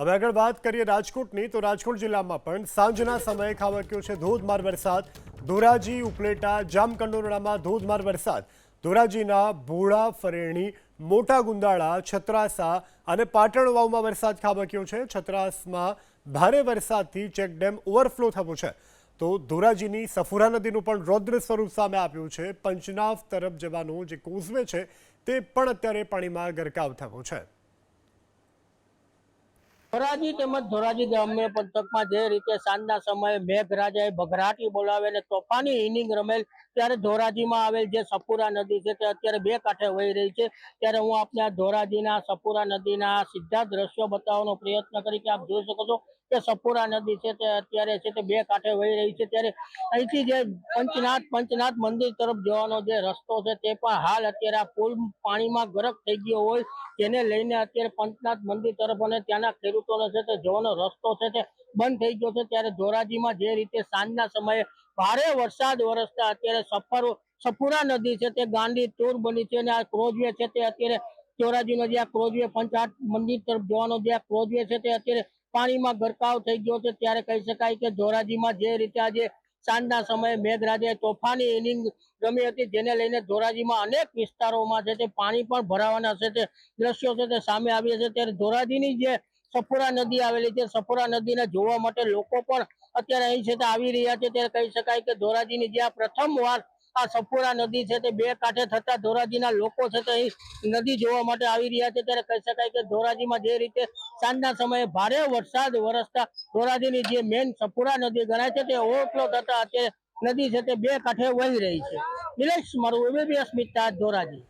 હવે આગળ વાત કરીએ રાજકોટની, તો રાજકોટ જિલ્લામાં પણ સાંજના સમયે ખાબક્યો છે ધોધમાર વરસાદ. ધોરાજી, ઉપલેટા જામકંડોરણામાં ધોધમાર વરસાદ. ધોરાજીના ભોળા, ફરેણી, મોટા ગુંદાળા, છત્રાસા અને પાટણ વાવમાં વરસાદ ખાબક્યો છે. છત્રાસમાં ભારે વરસાદથી ચેકડેમ ઓવરફ્લો થયો છે. તો ધોરાજીની સફુરા નદીનું પણ રૌદ્ર સ્વરૂપ સામે આવ્યું છે. પંચનાવ તરફ જવાનો જે કોઝવે છે, તે પણ અત્યારે પાણીમાં ગરકાવ થયો છે. ધોરાજી તેમજ ધોરાજી ગ્રામ્ય પંથકમાં જે રીતે સાંજના સમયે મેઘરાજાએ ભઘરાટી બોલાવે અને તોફાની ઇનિંગ રમેલ ત્યારે ધોરાજીમાં આવેલ જે સપુરા નદી છે તે અત્યારે બે કાંઠે વહી રહી છે. ત્યારે હું આપને ધોરાજીના સપુરા નદીના સીધા દ્રશ્યો બતાવવાનો પ્રયત્ન કરી કે આપ જોઈ શકો છો કે સપુરા નદી છે તે અત્યારે છે તે બે કાંઠે વહી રહી છે. ત્યારે અહીંથી જે પંચનાથ પંચનાથ મંદિર તરફ જવાનો જે રસ્તો છે તે પણ હાલ અત્યારે આ પુલ પાણીમાં ગરક થઈ ગયો હોય તેને લઈને અત્યારે પંચનાથ મંદિર તરફ અને ત્યાંના ખેડૂતોને છે તે જવાનો રસ્તો છે તે બંધ થઈ ગયો છે. ત્યારે ધોરાજીમાં જે રીતે સાંજના સમયે ભારે વરસાદ વરસતા અત્યારે સફર સફુરા નદી છે તે ગાંડી તૂર બની છે અને આ ક્રોજવે છે તે અત્યારે ધોરાજીનો જે આ ક્રોજવે પંચાયત મંદિર તરફ જવાનો જે આ ક્રોજવે છે તે અત્યારે પાણીમાં ગરકાવ થઈ ગયો છે. ત્યારે કહી શકાય કે ધોરાજીમાં જે રીતે આજે સાંજના સમયે મેઘરાજે તોફાની ઇનિંગ રમી હતી જેને લઈને ધોરાજીમાં અનેક વિસ્તારોમાં છે તે પાણી પણ ભરાવાના છે તે દ્રશ્યો છે તે સામે આવ્યા છે. ત્યારે ધોરાજીની જે સફુરા નદી આવેલી છે. સફોરા નદીને જોવા માટે લોકો પણ અત્યારે અહીં છે તે આવી રહ્યા છે. ત્યારે કહી શકાય કે ધોરાજીની જે આ પ્રથમ વાર આ સફોરા નદી છે તે બે કાંઠે થતા ધોરાજીના લોકો છે તે અહીં નદી જોવા માટે આવી રહ્યા છે. ત્યારે કહી શકાય કે ધોરાજીમાં જે રીતે સાંજના સમયે ભારે વરસાદ વરસતા ધોરાજીની જે મેન સફોરા નદી ગણાય છે તે ઓવરફ્લો થતા અત્યારે નદી છે તે બે કાંઠે વહી રહી છે. નિલેશ મારું એબીપી અસ્મિતા ધોરાજી.